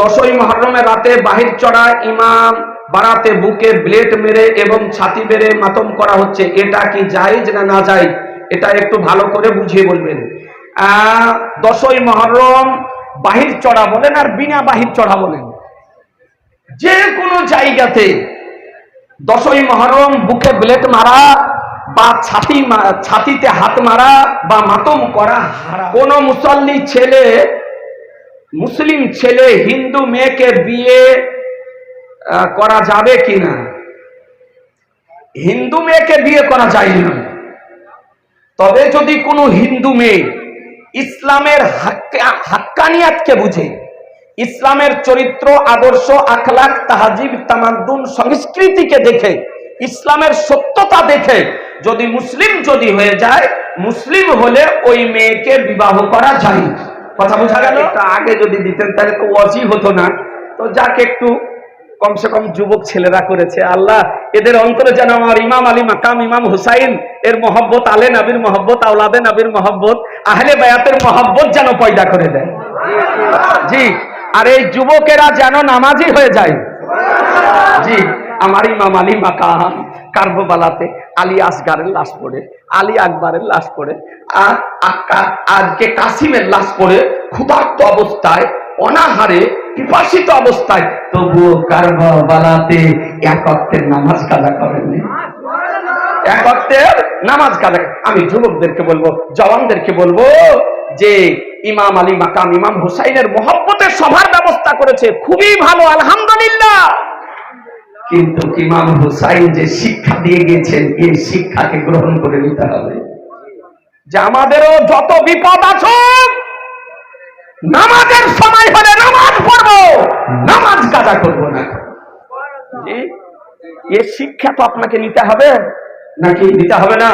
দশই মহরমের রাতে বাহির চড়া ইমাম বাড়াতে বুকে ব্লেড মেরে এবং ছাতি মেরে মাতম করা হচ্ছে। এটা কি জায়েজ না না যায় এটা একটু ভালো করে বুঝিয়ে বলবেন। দশই মহরম বাহির চড়া বলেন আর বিনা বাহির চড়া বলেন। যে কোনো জায়গাতে দশই মহরম বুকে ব্লেড মারা বা ছাতি ছাতিতে হাত মারা বা মাতম করা কোনো মুসল্লি ছেলে মুসলিম ছেলে, হিন্দু মেয়েকে বিয়ে করা যাবে কিনা? হিন্দু মেয়েকে বিয়ে করা যায় না। তবে যদি কোনো হিন্দু মেয়ে ইসলামের হাক্কা- হাক্কানিয়াতকে বুঝে, ইসলামের চরিত্র, আদর্শ আখলাক তাহাজিব, তামাদ্দুন, সংস্কৃতিকে দেখে, ইসলামের সত্যতা দেখে, যদি মুসলিম যদি হয়ে যায়, মুসলিম হলে ওই মেয়েকে বিবাহ করা যায় কথা বোঝা গেল? আগে যদি দিতেন, তাহলে তো ওয়াজি হতো না। তো যাকে একটু, কমসে কম যুবক ছেলেরা করেছে। আল্লাহ, এদের অন্তরে যেন আমার ইমাম আলী মাকাম, ইমাম হুসাইন, এর মহব্বত, আলে নবীর মহব্বত, আওলাদে নবীর মহব্বত, আহলে বায়াতের মহব্বত যেন পয়দা করে দেয়। জি, আর এই যুবকেরা যেন নামাজি হয়ে যায়। জি। আমার ইমাম আলী মাকাম কার্বোবালাতে আলী আসগারের লাশ পড়ে, আলী আকবরের লাশ পড়ে, আর আজকে কাসিমের লাশ পড়ে, ক্ষুধার্ত অবস্থায়, অনাহারে, পিপাসিত অবস্থায়, তবুও কারবালাতে এক অর্থের নামাজ কাজা করেননি। এক অর্থের নামাজ কাজা আমি যুবকদেরকে বলব, জওয়ানদেরকে বলব, যে ইমাম আলী মাকাম, ইমাম হুসাইনের মহব্বতের সভার ব্যবস্থা করেছে, খুবই ভালো, আলহামদুলিল্লাহ। কিন্তু ইমাম হুসাইন যে শিক্ষা দিয়ে গেছেন এই শিক্ষাকে গ্রহণ করে নিতে হবে। যে আমাদেরও যত বিপদ আছে, নামাজের সময় হলে নামাজ পড়ব, নামাজ কাজা করব না। এ শিক্ষা তো আপনাকে নিতে হবে, নাকি নিতে হবে না?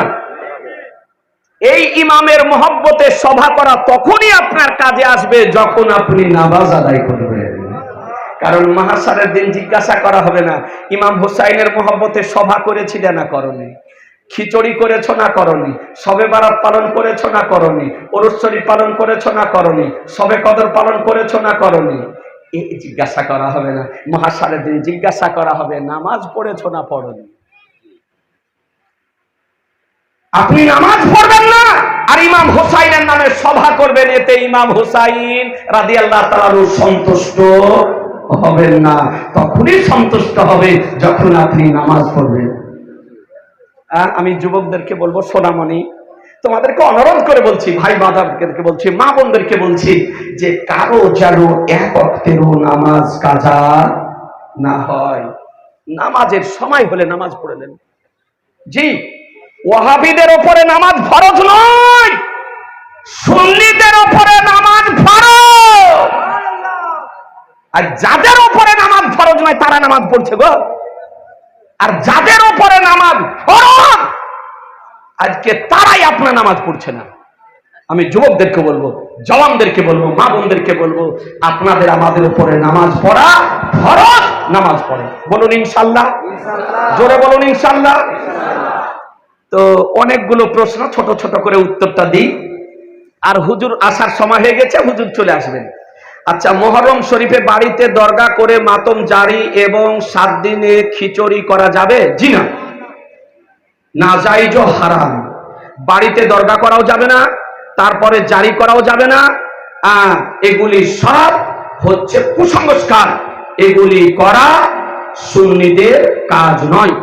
এই ইমামের মহব্বতে সভা করা তখনই আপনার কাজে আসবে যখন আপনি নামাজ আদায় করবেন। কারণ মহাসারের দিন জিজ্ঞাসা করা হবে না। ইমাম হুসাইনের মহব্বতে সভা করেছিলে না করনি। খিচড়ি করেছ না করনি। সবে বারাত পালন করেছ না করনি। অরুশ্বরী পালন করেছ না করনি। সবে কদর পালন করেছ না করনি। এ জিজ্ঞাসা করা হবে না। মহাসারের দিন জিজ্ঞাসা করা হবে। নামাজ পড়েছ না পড়নি। আপনি নামাজ পড়বেন না। আর ইমাম হুসাইনের নামে সভা করবেন। এতে ইমাম হুসাইন রাদি আল্লাহ সন্তুষ্ট। হবেন না, তখনই সন্তুষ্ট হবে যখন আপনি নামাজ পড়বেন। আমি যুবকদেরকে বলব, সোনামণি, তোমাদেরকে অনুরোধ করে বলছি, ভাই বাদারদেরকে বলছি, মা বোনদেরকে বলছি যে কারও যেন এক অক্তেরও নামাজ কাজা না হয়। নামাজের সময় হলে নামাজ পড়ে নেন। জি, ওয়াহাবিদের ওপরে নামাজ ফরজ নয়, সুন্নিদের ওপরে নামাজ আর যাদের ওপরে নামাজ ফরজ নয় তারা নামাজ পড়ছে গো। আর যাদের ওপরে নামাজ ফরজ আজকে তারাই আপনার নামাজ পড়ছে না। আমি যুবকদেরকে বলব জওয়ানদেরকে বলব মা বোনদেরকে বলব আপনাদের আমাদের উপরে নামাজ পড়া ফরজ নামাজ পড়ে। বলুন ইনশাল্লাহ। জোরে বলুন ইনশাল্লাহ। তো অনেকগুলো প্রশ্ন ছোট ছোট করে উত্তরটা দিই। আর হুজুর আসার সময় হয়ে গেছে হুজুর চলে আসবেন। আচ্ছা মোহরম শরীফে বাড়িতে দরগা করে মাতম জারি এবং সাত দিনে খিচুড়ি করা যাবে? জি না। না যাইজ হারাম। বাড়িতে দরগা করাও যাবে না, তারপরে জারি করাও যাবে না। এগুলি সব হচ্ছে কুসংস্কার। এগুলি করা সুন্নিদের কাজ নয়।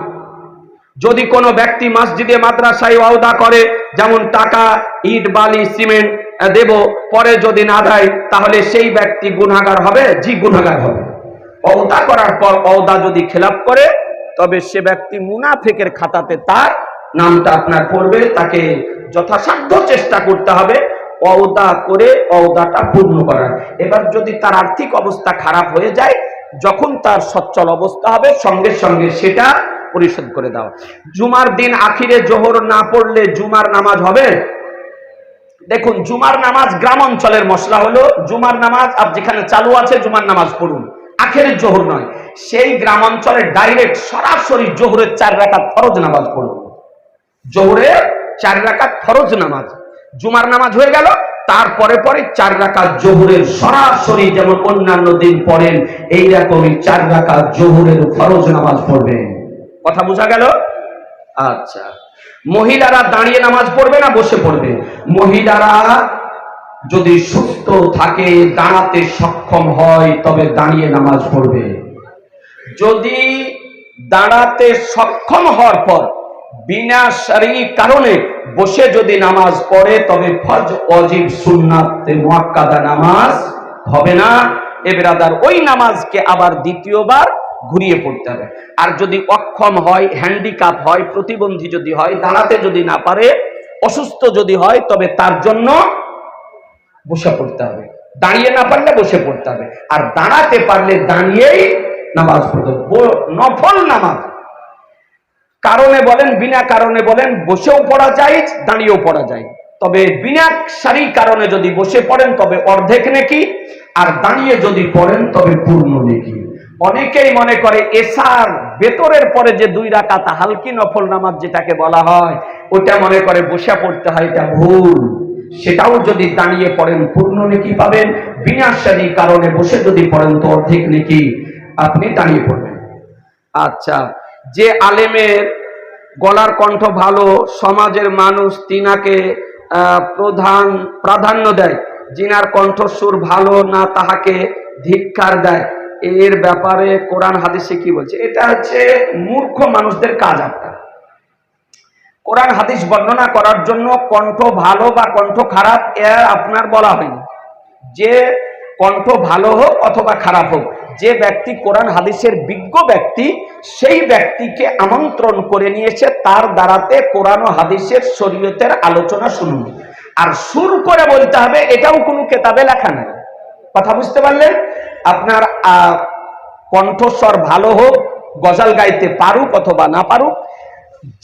যদি কোনো ব্যক্তি মসজিদে, মাদ্রাসায় ওয়াদা করে, যেমন টাকা, ইট, বালি, সিমেন্ট দেব, পরে যদি না দেয়, তাহলে সেই ব্যক্তি গুনাগার হবে, জি গুনাগার হবে। অওদা করার পর অওদা যদি খেলাপ করে, তবে সে ব্যক্তি মুনাফেকের খাতাতে তার নামটা আপনার পড়বে, তাকে যথাসাধ্য চেষ্টা করতে হবে অওদা করে অওদাটা পূর্ণ করার। এবার যদি তার আর্থিক অবস্থা খারাপ হয়ে যায়, যখন তার সচ্ছল অবস্থা হবে, সঙ্গে সঙ্গে সেটা পরিশোধ করে দাও জুমার দিন আখিরে জোহর না পড়লে জুমার নামাজ হবে? দেখুন, জুমার নামাজ গ্রাম অঞ্চলের মশলা হলো, জুমার নামাজ আপ যেখানে চালু আছে জুমার নামাজ পড়ুন। আখের জোহর নয়, সেই গ্রাম অঞ্চলে ডাইরেক্ট সরাসরি জোহরের চার রাকাত ফরজ নামাজ পড়ুন। জোহরের চার রাকাত ফরজ নামাজ। জুমার নামাজ হয়ে গেল, তারপরে পরে চার রাকাত জোহরের সরাসরি যেমন অন্যান্য দিন পড়েন এই রকমই চার রাকাত জোহরের ফরজ নামাজ পড়বেন। কথা বোঝা গেল? আচ্ছা। মহিলারা দাঁড়িয়ে নামাজ পড়বে না, বসে পড়বে। মহিলারা যদি সুস্থ থাকে, দাঁড়াতে সক্ষম হয়, তবে দাঁড়িয়ে নামাজ পড়বে। যদি দাঁড়াতে সক্ষম হওয়ার পর বিনা শারীরিক কারণে বসে যদি নামাজ পড়ে, তবে ফজ অজিব সুন্নাতে, মুয়াক্কাদা নামাজ হবে না। এ বেরাদার, ওই নামাজকে আবার দ্বিতীয়বার ঘুরিয়ে পড়তে হবে। আর যদি অক্ষম হয় হ্যান্ডিক্যাপ হয়, প্রতিবন্ধী যদি হয়, দাঁড়াতে যদি না পারে, অসুস্থ যদি হয়, তবে তার জন্য বসে পড়তে হবে। দাঁড়িয়ে না পারলে বসে পড়তে হবে। আর দাঁড়াতে পারলে দাঁড়িয়েই নামাজ পড়তে নফল নামাজ। কারণে বলেন, বিনা কারণে বলেন, বসেও পড়া যায়, দাঁড়িয়েও পড়া যায়। তবে বিনা সারি কারণে যদি বসে পড়েন, তবে অর্ধেক নেকি। আর দাঁড়িয়ে যদি পড়েন, তবে পূর্ণ নেকি। অনেকেই মনে করে এসার বেতরের পরে যে দুই রাকাত হালকি নফল নামাজ যেটাকে বলা হয়, ওটা মনে করে বসে পড়তে হয়, এটা ভুল। সেটাও যদি দাঁড়িয়ে পড়েন, পূর্ণ নেকি পাবেন, বিনা কারণে বসে যদি পড়েন, তো অর্ধেক নেকি আপনি দাঁড়িয়ে পড়বেন। আচ্ছা যে আলেমের গলার কণ্ঠ ভালো, সমাজের মানুষ তিনাকে প্রধান প্রাধান্য দেয় জিনার কণ্ঠস্বর ভালো না তাহাকে ধিক্কার দেয় এর ব্যাপারে কোরআন, হাদিসে কি বলছে? এটা হচ্ছে মূর্খ মানুষদের কাজ আপনার। কোরআন, হাদিস বর্ণনা করার জন্য কণ্ঠ ভালো বা কণ্ঠ খারাপ এর আপনার বলা হয়নি। যে কণ্ঠ ভালো হোক অথবা খারাপ হোক, যে ব্যক্তি কোরআন, হাদিসের বিজ্ঞ ব্যক্তি, সেই ব্যক্তিকে আমন্ত্রণ করে নিয়েছে, তার দ্বারাতে কোরআন ও হাদিসের শরীয়তের আলোচনা শুনুন। আর সুর করে বলতে হবে, এটাও কোনো কেতাবে লেখা নাই। কথা বুঝতে পারলেন? আপনার কণ্ঠস্বর ভালো হোক, গজাল গাইতে পারুক অথবা না পারুক,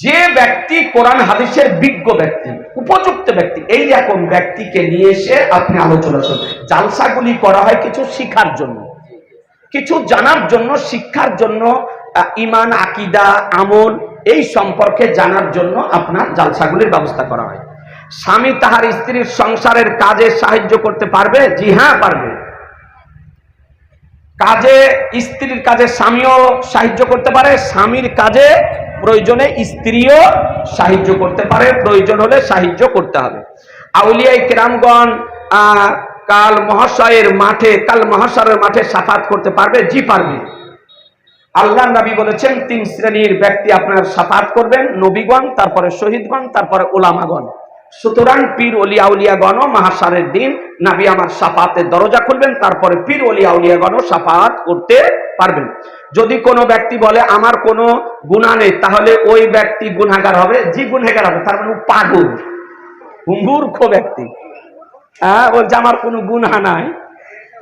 যে ব্যক্তি কোরআন হাদিসের বিজ্ঞ ব্যক্তি, উপযুক্ত ব্যক্তি, এই রকম ব্যক্তিকে নিয়ে এসে আপনি আলোচনা শুনুন জালসাগুলি করা হয় কিছু শিখার জন্য। কিছু জানার জন্য, শিক্ষার জন্য ইমান, আকিদা, আমল, এই সম্পর্কে জানার জন্য আপনার জালসাগুলির ব্যবস্থা করা হয়। স্বামী তাহার স্ত্রীর সংসারের কাজে সাহায্য করতে পারবে? জি হ্যাঁ পারবে। কাজে, স্ত্রীর কাজে স্বামীও সাহায্য করতে পারে, স্বামীর কাজে প্রয়োজনে স্ত্রীও সাহায্য করতে পারে, প্রয়োজন হলে সাহায্য করতে হবে। আউলিয়াই কেরামগণ কাল মহাশয়ের মাঠে, কাল মহাশয়ের মাঠে সাফাত করতে পারবে, জি পারবে। আল্লাহ নবী বলেছেন, তিন শ্রেণির ব্যক্তি আপনার সাফাত করবেন, নবীগণ, তারপরে শহীদগণ, তারপরে ওলামাগণ। সুতরাং পীর অলিয়া উলিয়াগণও মাহাসারের দিন নাবি আমার সাফাতের দরজা খুলবেন তারপরে পীর অলিয়া উলিয়াগণও সাফাত করতে পারবেন। যদি কোনো ব্যক্তি বলে আমার কোনো গুণা নেই তাহলে ওই ব্যক্তি গুণাগার হবে। জি গুণাগার হবে তার মানে পাগল মূর্খ ব্যক্তি। হ্যাঁ বলছে আমার কোনো গুণা নাই।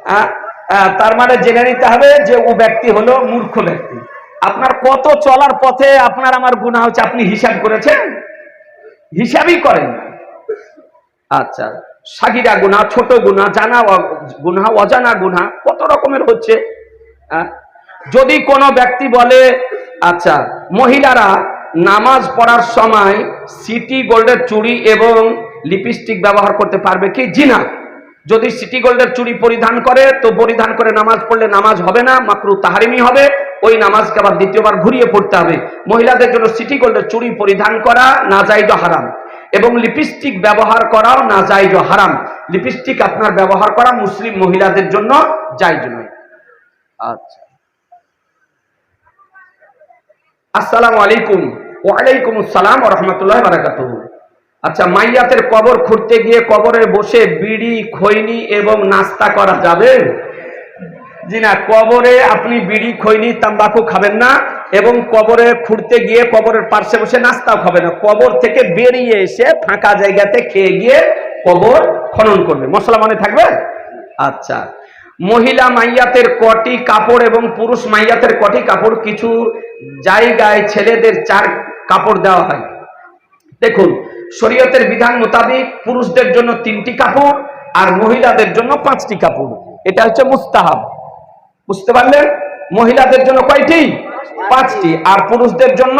আহ, আহ, তার মানে জেনে নিতে হবে যে ও ব্যক্তি হলো মূর্খ ব্যক্তি। আপনার কত চলার পথে আপনার আমার গুণা হচ্ছে আপনি হিসাব করেছেন? হিসাবই করেন আচ্ছা সাগিরা গুণা, ছোট গুণা, জানা গুণা, অজানা গুণা, কত রকমের হচ্ছে? যদি কোনো ব্যক্তি বলে আচ্ছা মহিলারা নামাজ পড়ার সময় সিটি গোল্ডের চুড়ি এবং লিপস্টিক ব্যবহার করতে পারবে কি? জিনা যদি সিটি গোল্ডের চুড়ি পরিধান করে, তো পরিধান করে নামাজ পড়লে নামাজ হবে না, মাকরু তাহারিমি হবে, ওই নামাজকে আবার দ্বিতীয়বার ঘুরিয়ে পড়তে হবে। মহিলাদের জন্য সিটি গোল্ডের চুড়ি পরিধান করা না যাইজ হারাম। এবং লিপস্টিক ব্যবহার করাও না যাইজ হারাম। লিপস্টিক আপনার ব্যবহার করা মুসলিম মহিলাদের জন্য জায়জ নয়। আচ্ছা। আসসালামু আলাইকুম। ওয়ালাইকুম আসসালাম রহমতুল্লাহ বারাকাত আচ্ছা মাইয়াতের কবর খুঁড়তে গিয়ে কবরে বসে বিড়ি খৈনি এবং নাস্তা করা যাবে? জি না কবরে আপনি বিড়ি, খৈনি, তাম্বাকু খাবেন না এবং কবরে খুঁড়তে গিয়ে কবরের পাশে বসে নাস্তাও খাবেন না। কবর থেকে বেরিয়ে এসে ফাঁকা জায়গাতে খেয়ে গিয়ে কবর খনন করবে। মশলা মনে থাকবে? আচ্ছা। মহিলা মাইয়াতের কটি কাপড় এবং পুরুষ মাইয়াতের কটি কাপড় কিছু জায়গায় ছেলেদের চার কাপড় দেওয়া হয়। দেখুন, শরীয়তের বিধান মোতাবেক পুরুষদের জন্য তিনটি কাপড় আর মহিলাদের জন্য পাঁচটি কাপড়। এটা হচ্ছে মুস্তাহাব। বুঝতে পারলেন? মহিলাদের জন্য কয়টি? পাঁচটি। আর পুরুষদের জন্য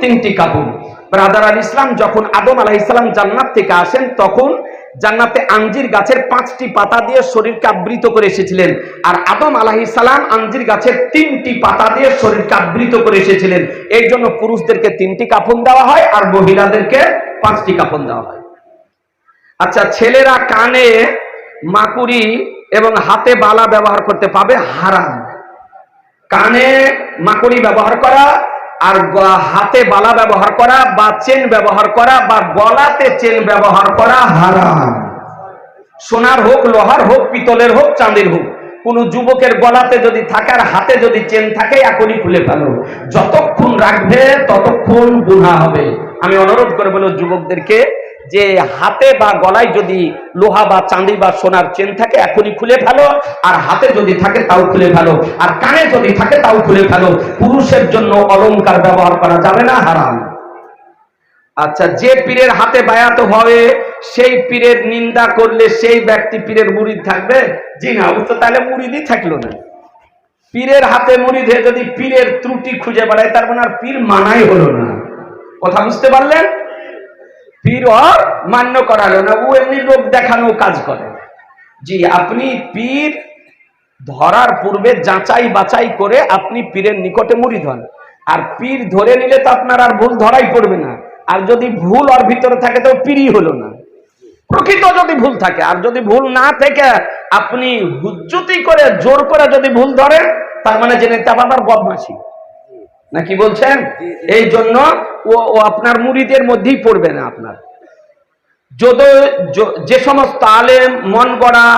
তিনটি কাপড় ব্রাদার আল ইসলাম যখন আদম আলাহ ইসলাম জান্নাত থেকে আসেন, তখন জান্নাতে আঞ্জির গাছের পাঁচটি পাতা দিয়ে শরীরকে আবৃত করে এসেছিলেন। আর আদম আলাহি সালাম আঞ্জির গাছের তিনটি পাতা দিয়ে শরীরকে আবৃত করে এসেছিলেন। এই জন্য পুরুষদেরকে তিনটি কাফন দেওয়া হয় আর মহিলাদেরকে পাঁচটি কাফন দেওয়া হয়। আচ্ছা ছেলেরা কানে মাকুরি এবং হাতে বালা ব্যবহার করতে পাবে হারাম। কানে মাকুড়ি ব্যবহার করা আর হাতে বালা ব্যবহার করা বা চেন ব্যবহার করা বা গলাতে চেন ব্যবহার করা হারাম। সোনার হোক, লোহার হোক, পিতলের হোক, চাঁদের হোক, কোন যুবকের গলাতে যদি থাকে আর হাতে যদি চেন থাকে, এখনই খুলে ফেলো। যতক্ষণ রাখবে, ততক্ষণ গুণা হবে। আমি অনুরোধ করে বলব, যুবকদেরকে যে হাতে বা গলায় যদি লোহা বা চাঁদি বা সোনার চেন থাকে, এখনই খুলে ফেলো। আর হাতে যদি থাকে, তাও খুলে ফেলো। আর কানে যদি থাকে, তাও খুলে ফেলো। পুরুষের জন্য অলংকার ব্যবহার করা যাবে না, হারাম। আচ্ছা যে পীরের হাতে বায়াত হবে, সেই পীরের নিন্দা করলে সেই ব্যক্তি পীরের মুরিদ থাকবে? জি না তো তাহলে মুরিদই থাকল না। পীরের হাতে হয়ে যদি পীরের ত্রুটি খুঁজে বেড়ায়, তার মানে আর পীর মানাই হলো না। কথা বুঝতে পারলেন? পীর আর মান্য করালো না, ও এমনি লোক দেখানো কাজ করে। জি, আপনি পীর ধরার পূর্বে যাচাই বাছাই করে আপনি পীরের নিকটে মুড়ি ধন। আর পীর ধরে নিলে তো আপনার আর ভুল ধরাই পড়বে না। আর যদি ভুল ওর ভিতরে থাকে তো পীরই হলো না। প্রকৃত যদি ভুল থাকে, আর যদি ভুল না থেকে আপনি হুজ্জুতি করে, জোর করে যদি ভুল ধরেন, তার মানে জেনে তা বাবার বদমাসি না কি বলছেন? এই জন্য ও আপনার মুড়িদের মধ্যেই পড়বে না আপনার। যদি যে সমস্ত আলেম, মন গড়া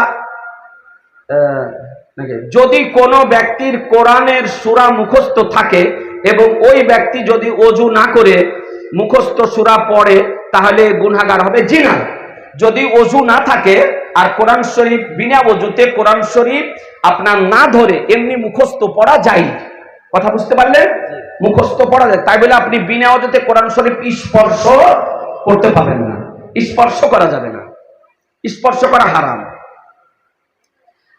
যদি কোনো ব্যক্তির কোরআনের সুরা মুখস্থ থাকে এবং ওই ব্যক্তি যদি অজু না করে মুখস্থ সুরা পড়ে, তাহলে গুনাগার হবে জি না যদি অজু না থাকে আর কোরআন শরীফ, বিনা অজুতে কোরআন শরীফ আপনার না ধরে, এমনি মুখস্থ পড়া যায়। কথা বুঝতে পারলেন? মুখস্থ পড়া যায়। তাই বলে আপনি বিনা অজুতে কোরআন শরীফ স্পর্শ করতে পাবেন না। স্পর্শ করা যাবে না। স্পর্শ করা হারাম।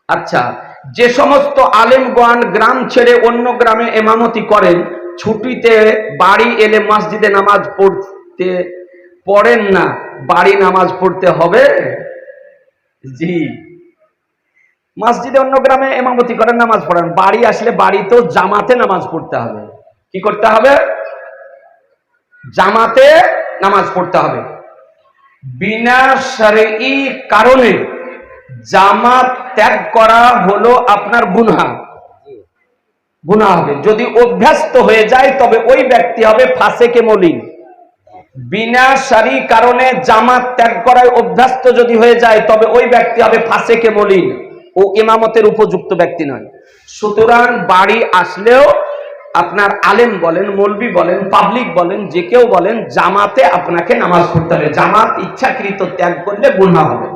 আচ্ছা যে সমস্ত আলেমগণ গ্রাম ছেড়ে অন্য গ্রামে এমামতি করেন ছুটিতে বাড়ি এলে মসজিদে নামাজ পড়তে পড়েন না বাড়ি নামাজ পড়তে হবে? জি। মসজিদে অন্য গ্রামে এমামতি করেন, নামাজ পড়েন। বাড়ি আসলে বাড়িতেও জামাতে নামাজ পড়তে হবে। কি করতে হবে? জামাতে নামাজ পড়তে হবে। বিনা কারণে জামাত ত্যাগ করা হলো আপনার গুনহা। গুনাহ হবে। যদি অভ্যস্ত হয়ে যায়, তবে ওই ব্যক্তি হবে ফাসেকে মলিন। বিনা সারি কারণে জামাত ত্যাগ করায় অভ্যস্ত যদি হয়ে যায়, তবে ওই ব্যক্তি হবে ফাসেকে মলিন। ও ইমামতের উপযুক্ত ব্যক্তি নয়। সুতরাং বাড়ি আসলেও আপনার আলেম বলেন, মলবি বলেন পাবলিক বলেন, যে কেউ বলেন, জামাতে আপনাকে নামাজ পড়তে হবে। জামাত ইচ্ছাকৃত ত্যাগ করলে গুণা হবে।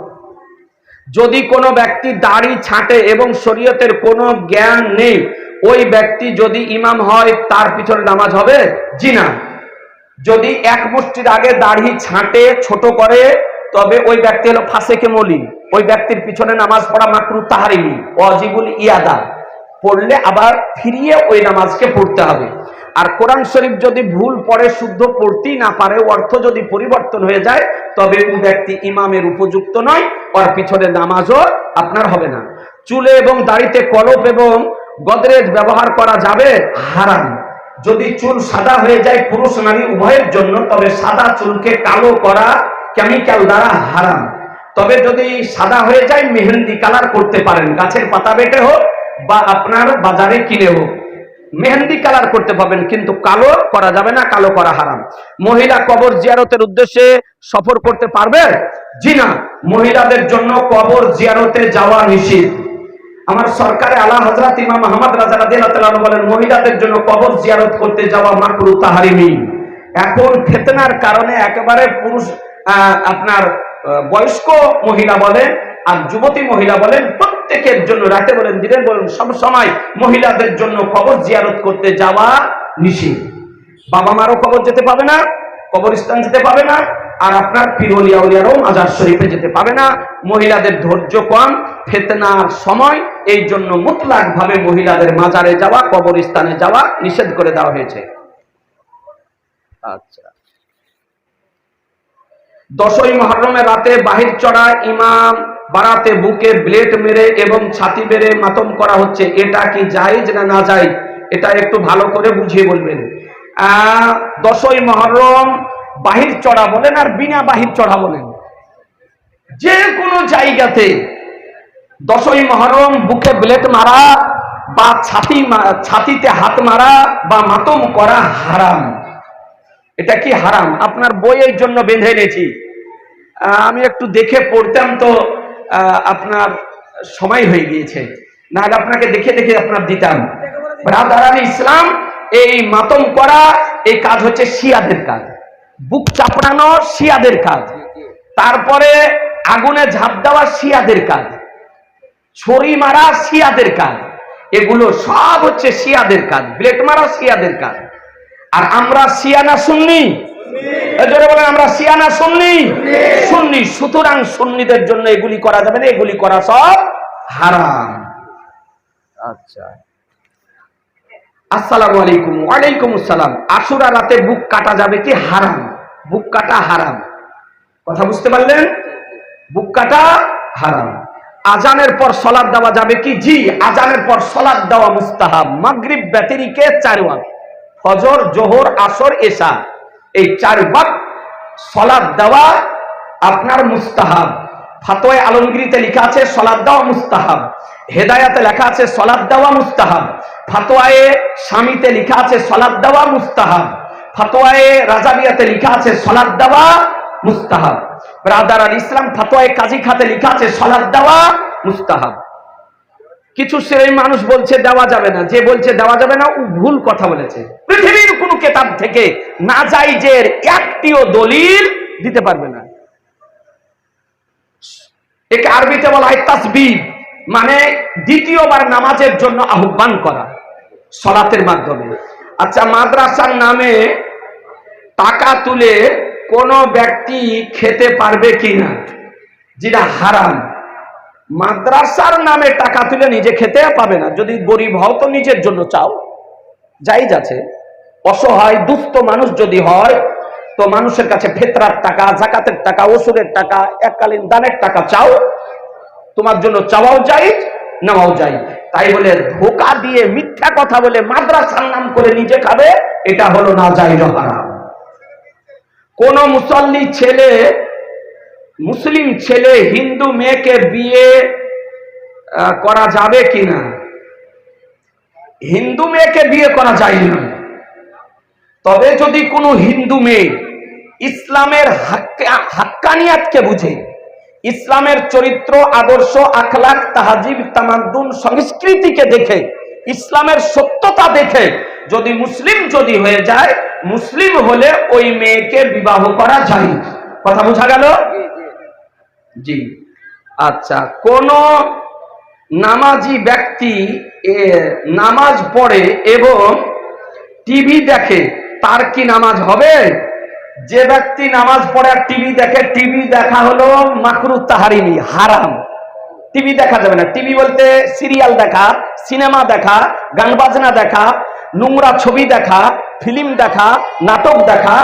যদি কোনো ব্যক্তি দাড়ি ছাঁটে এবং শরীয়তের কোনো জ্ঞান নেই, ওই ব্যক্তি যদি ইমাম হয়, তার পিছনে নামাজ হবে? জি না। যদি এক মুষ্টির আগে দাড়ি ছাঁটে, ছোট করে তবে ওই ব্যক্তি হলো ফাঁসেকে মলিন। ওই ব্যক্তির পিছনে নামাজ পড়া মাকরু তাহারিমি অজিবুল ইয়াদা। পড়লে আবার ফিরিয়ে ওই নামাজকে পড়তে হবে। আর কোরআন শরীফ যদি ভুল পড়ে, শুদ্ধ পড়তেই না পারে অর্থ যদি পরিবর্তন হয়ে যায়, তবে ওই ব্যক্তি ইমামের উপযুক্ত নয়, ওর পিছনে নামাজও আপনার হবে না। চুলে এবং দাড়িতে কলপ এবং গদরেজ ব্যবহার করা যাবে, হারাম। যদি চুল সাদা হয়ে যায়, পুরুষ নারী উভয়ের জন্য, তবে সাদা চুলকে কালো করা কেমিক্যাল দ্বারা হারাম তবে যদি সাদা হয়ে যায়, মেহেন্দি কালার করতে পারেন। গাছের পাতা বেটে হোক বা আপনার বাজারে কিনে হোক। মেহেন্দি কালার করতে পাবেন কিন্তু কালো করা যাবে না, কালো করা হারাম। মহিলা কবর জিয়ারতের উদ্দেশ্যে সফর করতে পারবে? জি না। মহিলাদের জন্য কবর জিয়ারতে যাওয়া নিষিদ্ধ। আমার সরকারে আলা হজরত ইমাম মোহাম্মদ রাজা রাদিয়াল্লাহু বলেন, মহিলাদের জন্য কবর জিয়ারত করতে যাওয়া মাকরু তাহারিমি। এখন ফিতনার কারণে একেবারে পুরুষ আপনার বয়স্ক মহিলা বলেন আর যুবতী মহিলা বলেন, প্রত্যেকের জন্য রাতে বলেন, দিনের বলেন, সব সময় মহিলাদের জন্য কবর জিয়ারত করতে যাওয়া নিষেধ। বাবা মারও কবর যেতে পাবে না, কবরস্থান যেতে পাবে না, আর আপনার পিরলিয়া উলিয়ারও মাজার শরীফে যেতে পাবে না। মহিলাদের ধৈর্য কম, ফেতনার সময়, এই জন্য মুতলাক ভাবে মহিলাদের মাজারে যাওয়া, কবরস্থানে যাওয়া নিষেধ করে দেওয়া হয়েছে। আচ্ছা। দশই মহরমের রাতে বাহির চড়া ইমাম বাড়াতে বুকে ব্লেড মেরে এবং ছাতি মেরে মাতম করা হচ্ছে। এটা কি জায়েজ না না যায় এটা একটু ভালো করে বুঝিয়ে বলবেন। দশই মহরম বাহির চড়া বলেন আর বিনা বাহির চড়া বলেন। যে কোনো জায়গাতে দশই মহরম বুকে ব্লেড মারা বা ছাতি ছাতিতে হাত মারা বা মাতম করা হারাম। এটা কি হারাম? আপনার বইয়ের জন্য বেঁধে এনেছি। আমি একটু দেখে পড়তাম তো আপনার সময় হয়ে গিয়েছে। নাহলে আপনাকে দেখে দেখে আপনার দিতাম। ব্রাদারান ইসলাম, এই মাতম করা, এই কাজ হচ্ছে শিয়াদের কাজ। বুক চাপড়ানো শিয়াদের কাজ। তারপরে আগুনে ঝাঁপ দেওয়া শিয়াদের কাজ। ছড়ি মারা শিয়াদের কাজ। এগুলো সব হচ্ছে শিয়াদের কাজ। ব্লেড মারা শিয়াদের কাজ। আর আমরা শিয়ানা শুননি জোরে বলেন আমরা শিয়ানা শুননি শুননি সুতরাং সুন্নিদের জন্য এগুলি করা যাবে না এগুলি করা সব হারাম। আচ্ছা। আসসালামু আলাইকুম। ওয়ালাইকুম আসসালাম। আশুরা রাতে বুক কাটা যাবে কি হারাম? বুক কাটা হারাম। কথা বুঝতে পারলেন? বুক কাটা হারাম। আজানের পর সলাদ দেওয়া যাবে কি? জি আজানের পর সলাদ দেওয়া মুস্তাহাব। মাগরিব ব্যতিরিকে চার ওয়াক্ত। ফজর, জোহর, আসর এসা এই চার ওয়াক্ত সলাদ দেওয়া আপনার মুস্তাহাব। ফাতোয় আলমগিরিতে লেখা আছে, সলাদ দেওয়া মুস্তাহাব। হেদায়াতে লেখা আছে, সলাদ দেওয়া মুস্তাহাব। ফাতোয়ায়ে স্বামীতে লেখা আছে, সলাদ দেওয়া মুস্তাহাব। ফাতোয়ায়ে রাজাবিয়াতে লেখা আছে, সলাদ দেওয়া মুস্তাহাব। ব্রাদার আল ইসলাম ফাতোয়ায়ে কাজী খাতে লেখা আছে, সলাদ দেওয়া মুস্তাহাব। কিছু শ্রেণির মানুষ বলছে দেওয়া যাবে না। যে বলছে দেওয়া যাবে না, ও ভুল কথা বলেছে। পৃথিবীর কোন কেতাব থেকে না যাইজের একটিও দলিল দিতে পারবে না। একে আরবিতে বলা হয় তাসবিব মানে দ্বিতীয়বার নামাজের জন্য আহ্বান করা সলাতের মাধ্যমে। আচ্ছা মাদ্রাসার নামে টাকা তুলে কোন ব্যক্তি খেতে পারবে কিনা, যেটা হারাম। মাদ্রাসার নামে টাকা তুলে নিজে খেতে পাবে না। যদি গরিব হও তো নিজের জন্য চাও। যাই যাচ্ছে। অসহায়, দুস্থ মানুষ যদি হয়, তো মানুষের কাছে ফেতরার টাকা, জাকাতের টাকা, ওষুধের টাকা, এককালীন দানের টাকা চাও। তোমার জন্য চাওয়াও যাই নেওয়াও যাই তাই বলে ধোকা দিয়ে মিথ্যা কথা বলে মাদ্রাসার নাম করে নিজে খাবে, এটা হলো না যাই হারাম। কোন মুসল্লি ছেলে মুসলিম ছেলে হিন্দু মেয়েকে বিয়ে করা যাবে কিনা? হিন্দু মেয়েকে বিয়ে করা যায় না। তবে যদি কোনো হিন্দু মেয়ে ইসলামের হাক্কানিয়াতকে বুঝে, ইসলামের চরিত্র, আদর্শ আখলাক তাহাজিব, তামাদ্দুন, সংস্কৃতিকে দেখে, ইসলামের সত্যতা দেখে, যদি মুসলিম যদি হয়ে যায়, মুসলিম হলে ওই মেয়েকে বিবাহ করা যায়। কথা বোঝা গেল? জি। আচ্ছা কোন নামাজি ব্যক্তি নামাজ পড়ে এবং টিভি দেখে, তার কি নামাজ হবে? যে ব্যক্তি নামাজ পড়ে আর টিভি দেখে, টিভি দেখা হলো মাকরু তাহারিমি হারাম। টিভি দেখা যাবে না। টিভি বলতে সিরিয়াল দেখা, সিনেমা দেখা গান বাজনা দেখা, নোংরা ছবি দেখা, ফিল্ম দেখা, নাটক দেখা